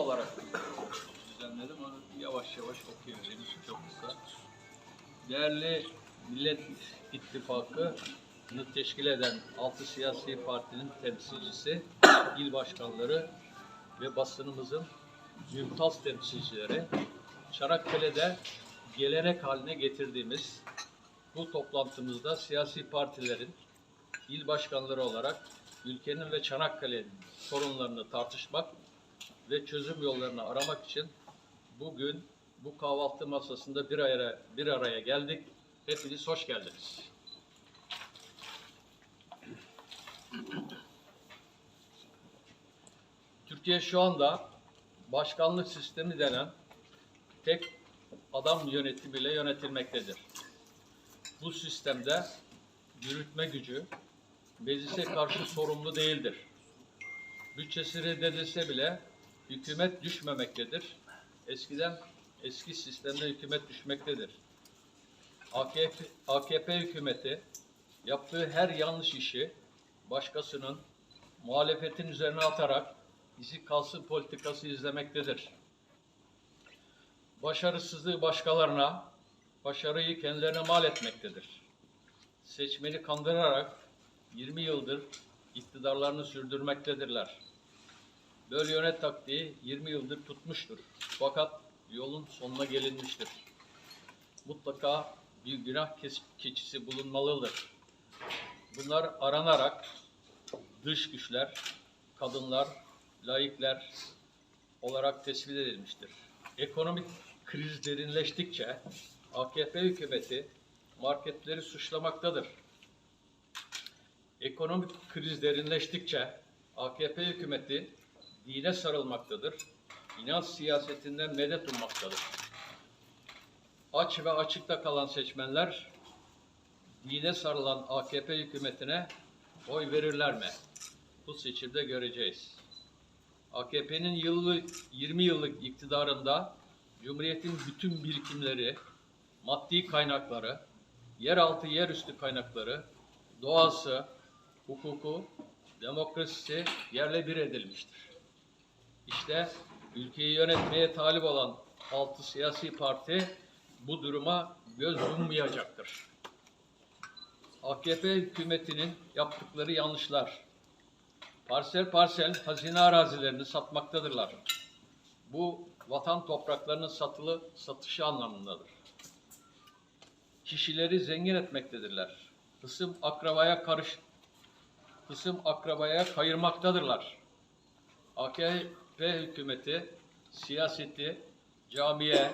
olarak düzenledim. Onu yavaş yavaş okuyabilirim. Çok kısa. Değerli Millet İttifakı'nı teşkil eden altı siyasi partinin temsilcisi, il başkanları ve basınımızın mümtaz temsilcileri, Çanakkale'de gelenek haline getirdiğimiz bu toplantımızda siyasi partilerin il başkanları olarak ülkenin ve Çanakkale'nin sorunlarını tartışmak ve çözüm yollarını aramak için bugün bu kahvaltı masasında bir araya, bir araya geldik. Hepiniz hoş geldiniz. Türkiye şu anda başkanlık sistemi denen tek adam yönetimiyle yönetilmektedir. Bu sistemde yürütme gücü meclise karşı sorumlu değildir. Bütçesi reddedilse bile hükümet düşmemektedir. Eskiden eski sistemde hükümet düşmektedir. AKP, AKP hükümeti yaptığı her yanlış işi başkasının muhalefetin üzerine atarak izi kalsın politikası izlemektedir. Başarısızlığı başkalarına, başarıyı kendilerine mal etmektedir. Seçmeni kandırarak 20 yıldır iktidarlarını sürdürmektedirler. Böyle yönet taktiği 20 yıldır tutmuştur. Fakat yolun sonuna gelinmiştir. Mutlaka bir günah keçisi bulunmalıdır. Bunlar aranarak dış güçler, kadınlar, laikler olarak tespit edilmiştir. Ekonomik kriz derinleştikçe AKP hükümeti marketleri suçlamaktadır. Ekonomik kriz derinleştikçe AKP hükümeti dine sarılmaktadır. İnanç siyasetinden medet ummaktadır. Aç ve açıkta kalan seçmenler dine sarılan AKP hükümetine oy verirler mi? Bu seçimde göreceğiz. AKP'nin yıllı 20 yıllık iktidarında Cumhuriyet'in bütün birikimleri, maddi kaynakları, yeraltı yerüstü kaynakları, doğası, hukuku, demokrasisi yerle bir edilmiştir. İşte ülkeyi yönetmeye talip olan altı siyasi parti bu duruma göz yummayacaktır. AKP hükümetinin yaptıkları yanlışlar. Parsel parsel hazine arazilerini satmaktadırlar. Bu vatan topraklarının satılı satışı anlamındadır. Kişileri zengin etmektedirler. Kısım akrabaya karış kısım akrabaya kayırmaktadırlar. AKP hükümeti siyaseti camiye,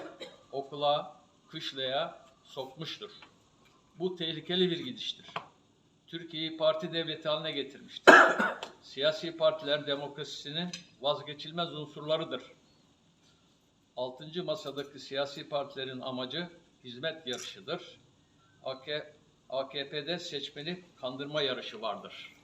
okula, kışlaya sokmuştur. Bu tehlikeli bir gidiştir. Türkiye'yi parti devleti haline getirmiştir. Siyasi partiler demokrasisinin vazgeçilmez unsurlarıdır. Altıncı masadaki siyasi partilerin amacı hizmet yarışıdır. AK AKP'de seçmeni kandırma yarışı vardır.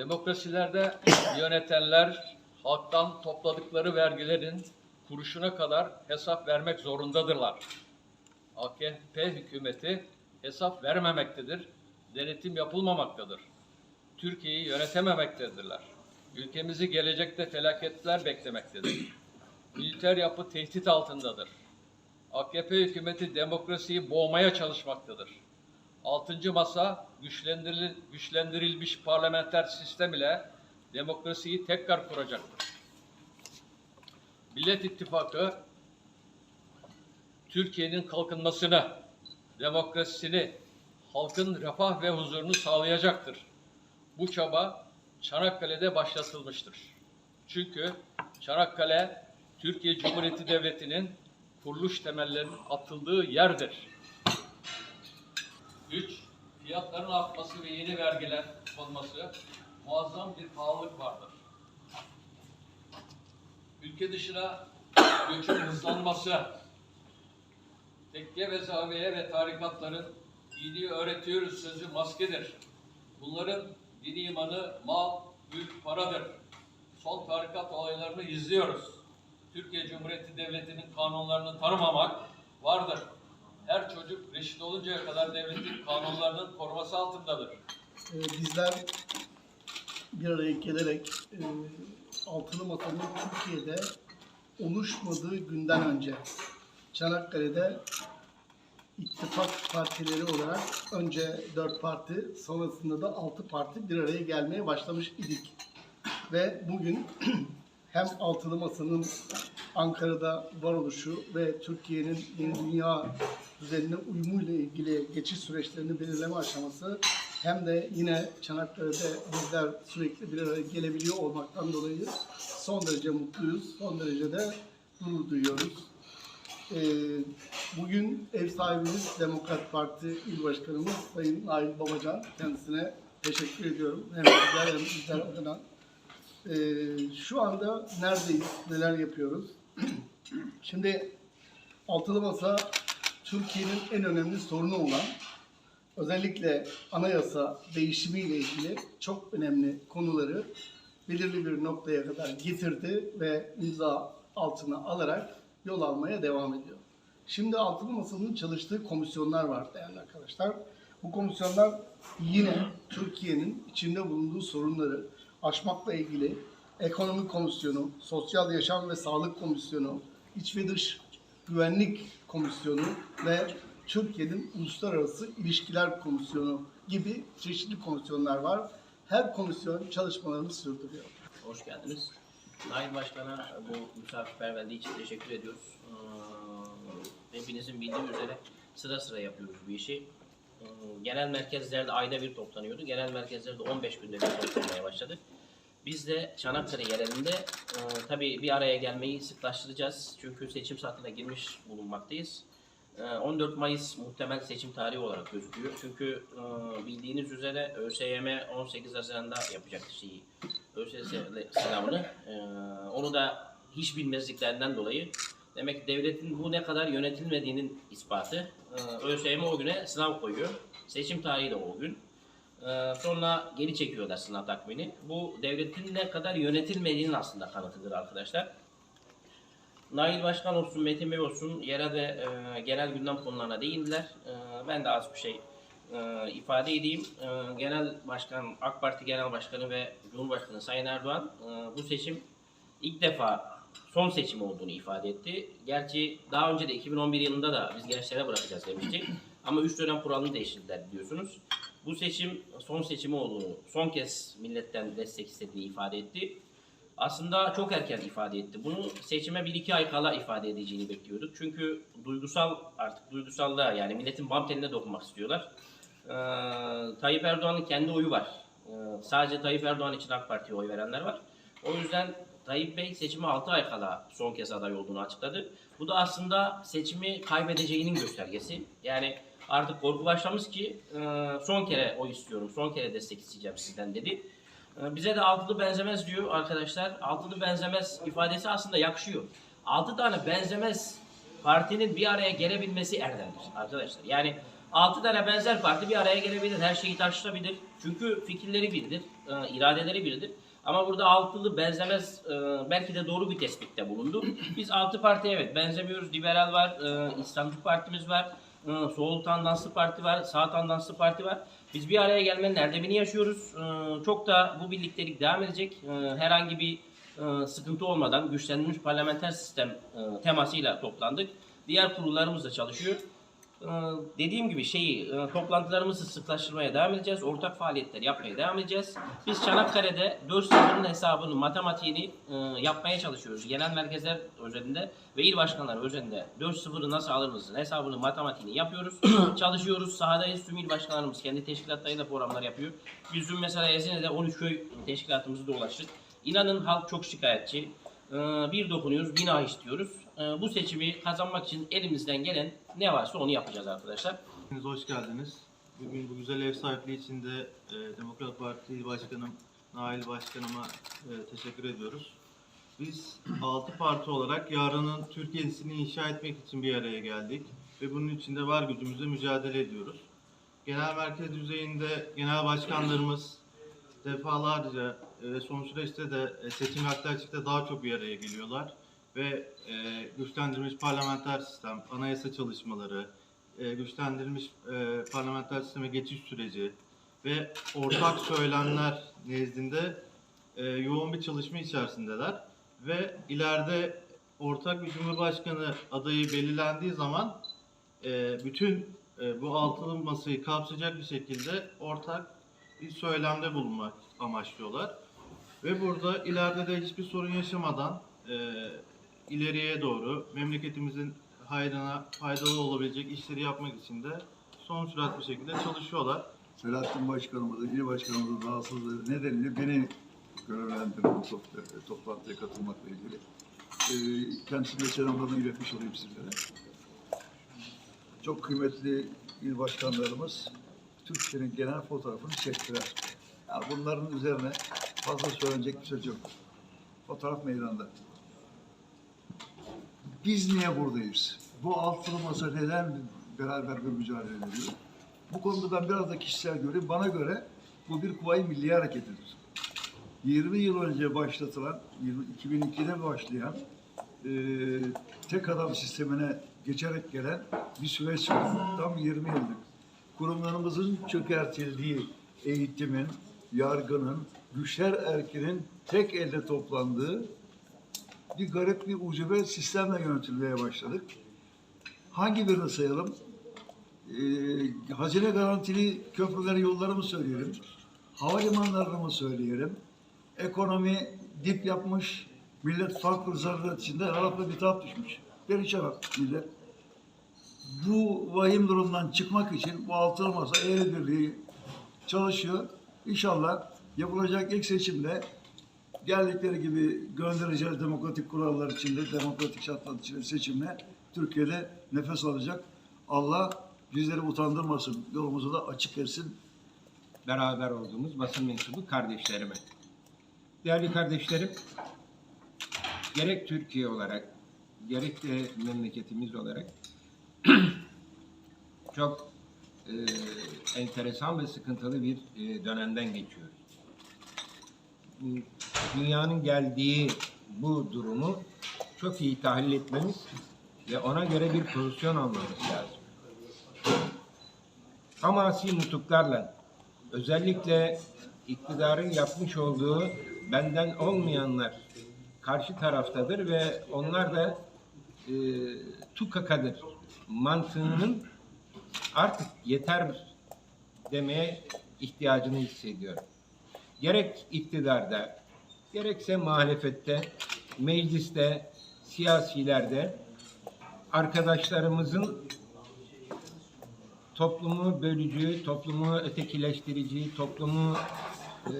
Demokrasilerde yönetenler halktan topladıkları vergilerin kuruşuna kadar hesap vermek zorundadırlar. AKP hükümeti hesap vermemektedir, denetim yapılmamaktadır. Türkiye'yi yönetememektedirler. Ülkemizi gelecekte felaketler beklemektedir. Militer yapı tehdit altındadır. AKP hükümeti demokrasiyi boğmaya çalışmaktadır. Altıncı masa güçlendiril, güçlendirilmiş parlamenter sistem ile demokrasiyi tekrar kuracaktır. Millet İttifakı Türkiye'nin kalkınmasını, demokrasisini, halkın refah ve huzurunu sağlayacaktır. Bu çaba Çanakkale'de başlatılmıştır. Çünkü Çanakkale Türkiye Cumhuriyeti Devleti'nin kuruluş temellerinin atıldığı yerdir. 3. Fiyatların artması ve yeni vergiler konması muazzam bir pahalılık vardır. Ülke dışına göçün hızlanması, tekke ve zaviye ve tarikatların dini öğretiyoruz sözü maskedir. Bunların dini imanı mal, mülk, paradır. Son tarikat olaylarını izliyoruz. Türkiye Cumhuriyeti Devleti'nin kanunlarını tanımamak vardır. Her çocuk reşit oluncaya kadar devletin kanunlarının koruması altındadır. Ee, bizler bir araya gelerek e, Altılı Masa'nın Türkiye'de oluşmadığı günden önce Çanakkale'de ittifak partileri olarak önce dört parti sonrasında da altı parti bir araya gelmeye başlamış idik. Ve bugün hem Altılı Masa'nın Ankara'da varoluşu ve Türkiye'nin yeni dünya düzenine uyumuyla ilgili geçiş süreçlerini belirleme aşaması hem de yine Çanakkale'de bizler sürekli bir araya gelebiliyor olmaktan dolayı son derece mutluyuz, son derece de gurur duyuyoruz. Ee, bugün ev sahibimiz Demokrat Parti İl Başkanımız Sayın Nail Babacan. Kendisine teşekkür ediyorum. Hem bizler hem bizler adına. Ee, şu anda neredeyiz, neler yapıyoruz? Şimdi Altılı Masa Türkiye'nin en önemli sorunu olan özellikle anayasa değişimiyle ilgili çok önemli konuları belirli bir noktaya kadar getirdi ve imza altına alarak yol almaya devam ediyor. Şimdi Altılı Masa'nın çalıştığı komisyonlar var değerli arkadaşlar. Bu komisyonlar yine Türkiye'nin içinde bulunduğu sorunları aşmakla ilgili ekonomi komisyonu, sosyal yaşam ve sağlık komisyonu, iç ve dış güvenlik komisyonu ve Türkiye'nin uluslararası ilişkiler komisyonu gibi çeşitli komisyonlar var. Her komisyon çalışmalarını sürdürüyor. Hoş geldiniz. Nail Başkan'a bu misafirperverliği için teşekkür ediyoruz. Ee, Hepinizin bildiği üzere sıra sıra yapıyoruz bu işi. Ee, Genel merkezlerde ayda bir toplanıyordu. Genel merkezlerde 15 günde bir toplanmaya başladık. Biz de Çanakkale yerelinde e, tabii bir araya gelmeyi sıklaştıracağız. Çünkü seçim saatine girmiş bulunmaktayız. E, 14 Mayıs muhtemel seçim tarihi olarak gözüküyor. Çünkü bildiğiniz üzere ÖSYM 18 Haziran'da yapacak şeyi ÖSS sınavını. Onu da hiç bilmezliklerinden dolayı demek ki devletin bu ne kadar yönetilmediğinin ispatı. E, ÖSYM o güne sınav koyuyor. Seçim tarihi de o gün. Ee, sonra geri çekiyorlar sınav takvimini. Bu devletin ne kadar yönetilmediğinin aslında kanıtıdır arkadaşlar. Nail Başkan olsun, Metin Bey olsun yere de e, genel gündem konularına değindiler. E, ben de az bir şey e, ifade edeyim. Genel Başkan, AK Parti Genel Başkanı ve Cumhurbaşkanı Sayın Erdoğan e, bu seçim ilk defa son seçim olduğunu ifade etti. Gerçi daha önce de 2011 yılında da biz gençlere bırakacağız demiştik. Ama 3 dönem kuralını değiştirdiler biliyorsunuz. Bu seçim son seçimi olduğunu, son kez milletten destek istediğini ifade etti. Aslında çok erken ifade etti. Bunu seçime 1-2 ay kala ifade edeceğini bekliyorduk. Çünkü duygusal artık duygusallığa yani milletin bam teline dokunmak istiyorlar. Ee, Tayyip Erdoğan'ın kendi oyu var. Ee, sadece Tayyip Erdoğan için AK Parti'ye oy verenler var. O yüzden Tayyip Bey seçime 6 ay kala son kez aday olduğunu açıkladı. Bu da aslında seçimi kaybedeceğinin göstergesi. Yani artık korku başlamış ki e, son kere oy istiyorum, son kere destek isteyeceğim sizden dedi. E, Bize de altılı benzemez diyor arkadaşlar. Altılı benzemez ifadesi aslında yakışıyor. Altı tane benzemez partinin bir araya gelebilmesi erdemdir arkadaşlar. Yani altı tane benzer parti bir araya gelebilir, her şeyi tartışabilir. Çünkü fikirleri biridir, e, iradeleri biridir. Ama burada altılı benzemez e, belki de doğru bir tespitte bulundu. Biz altı parti evet benzemiyoruz. Liberal var, e, İslamcı partimiz var, e, sol tandanslı parti var, sağ tandanslı parti var. Biz bir araya gelmenin erdemini yaşıyoruz. E, çok da bu birliktelik devam edecek. E, herhangi bir e, sıkıntı olmadan güçlendirilmiş parlamenter sistem e, temasıyla toplandık. Diğer kurullarımız da çalışıyor. Ee, dediğim gibi şeyi e, toplantılarımızı sıklaştırmaya devam edeceğiz. Ortak faaliyetler yapmaya devam edeceğiz. Biz Çanakkale'de 4 sıfırın hesabını, matematiğini e, yapmaya çalışıyoruz. Genel merkezler özelinde ve il başkanları özelinde 4 sıfırı nasıl alırızın hesabını, matematiğini yapıyoruz. çalışıyoruz. Sahadayız. Tüm il başkanlarımız kendi teşkilatlarıyla programlar yapıyor. Biz dün mesela Ezine'de 13 köy teşkilatımızı dolaştık. İnanın halk çok şikayetçi. Ee, Bir dokunuyoruz, bina istiyoruz. Ee, Bu seçimi kazanmak için elimizden gelen ne varsa onu yapacağız arkadaşlar. Hepiniz hoş geldiniz. Bugün bu güzel ev sahipliği için de e, Demokrat Parti Başkanım Nail Başkanıma e, teşekkür ediyoruz. Biz altı parti olarak yarının Türkiye'sini inşa etmek için bir araya geldik ve bunun için de var gücümüzle mücadele ediyoruz. Genel merkez düzeyinde genel başkanlarımız defalarca e, ve son süreçte de seçim açıkta daha çok bir araya geliyorlar ve e, güçlendirilmiş parlamenter sistem, anayasa çalışmaları, e, güçlendirilmiş e, parlamenter sisteme geçiş süreci ve ortak söylemler nezdinde e, yoğun bir çalışma içerisindeler ve ileride ortak bir cumhurbaşkanı adayı belirlendiği zaman e, bütün e, bu altılı masayı kapsayacak bir şekilde ortak bir söylemde bulunmak amaçlıyorlar. Ve burada ileride de hiçbir sorun yaşamadan e, ileriye doğru memleketimizin hayrına faydalı olabilecek işleri yapmak için de son sürat bir şekilde çalışıyorlar. Selahattin Başkanımızın, il başkanımızın rahatsızlığı nedeniyle beni görevlendirdi bu top- toplantıya katılmakla ilgili. Ee, kendisine selamlarını iletmiş olayım sizlere. Çok kıymetli il başkanlarımız Türkiye'nin genel fotoğrafını çektiler. Yani bunların üzerine fazla söylenecek bir söz yok. Fotoğraf meydanda. Biz niye buradayız? Bu altılı masa neden beraber bir mücadele ediyor? Bu konuda ben biraz da kişisel göreyim. Bana göre bu bir Kuvayi Milli Hareketidir. 20 yıl önce başlatılan, 20- 2002'de başlayan e, tek adam sistemine geçerek gelen bir süreç var. Tam 20 yıllık. Kurumlarımızın çökertildiği eğitimin, yargının, güçler erkinin tek elde toplandığı bir garip bir ucube sistemle yönetilmeye başladık. Hangi birini sayalım? Ee, hazine garantili köprüleri yolları mı söyleyelim? Havalimanlarını mı söyleyelim? Ekonomi dip yapmış, millet farklı zararlar içinde harapla bir bitap düşmüş. Perişan millet. Bu vahim durumdan çıkmak için bu altılı masa eğri birliği çalışıyor. İnşallah yapılacak ilk seçimde geldikleri gibi göndereceğiz demokratik kurallar içinde, demokratik şartlar içinde seçimle Türkiye'de nefes alacak. Allah bizleri utandırmasın, yolumuzu da açık etsin. beraber olduğumuz basın mensubu kardeşlerime. Değerli kardeşlerim, gerek Türkiye olarak, gerek de memleketimiz olarak çok e, enteresan ve sıkıntılı bir e, dönemden geçiyoruz. Dünyanın geldiği bu durumu çok iyi tahlil etmemiz ve ona göre bir pozisyon almamız lazım. Hamasi nutuklarla özellikle iktidarın yapmış olduğu benden olmayanlar karşı taraftadır ve onlar da e, tukakadır mantığının artık yeter demeye ihtiyacını hissediyorum. Gerek iktidarda, gerekse muhalefette, mecliste, siyasilerde arkadaşlarımızın toplumu bölücü, toplumu ötekileştirici, toplumu e,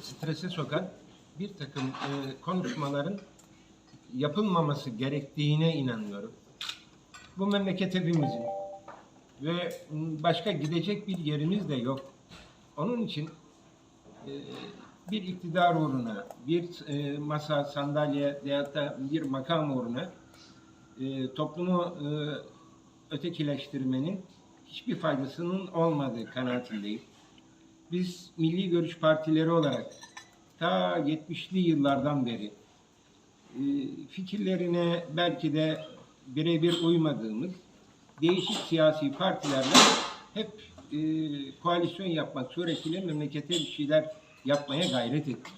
strese sokan bir takım e, konuşmaların yapılmaması gerektiğine inanıyorum. Bu memleket hepimizin ve başka gidecek bir yerimiz de yok. Onun için bir iktidar uğruna, bir e, masa, sandalye veyahut da bir makam uğruna e, toplumu e, ötekileştirmenin hiçbir faydasının olmadığı kanaatindeyim. Biz milli görüş partileri olarak ta 70'li yıllardan beri fikirlerine belki de birebir uymadığımız değişik siyasi partilerle hep koalisyon yapmak suretiyle memlekete bir şeyler yapmaya gayret ettik.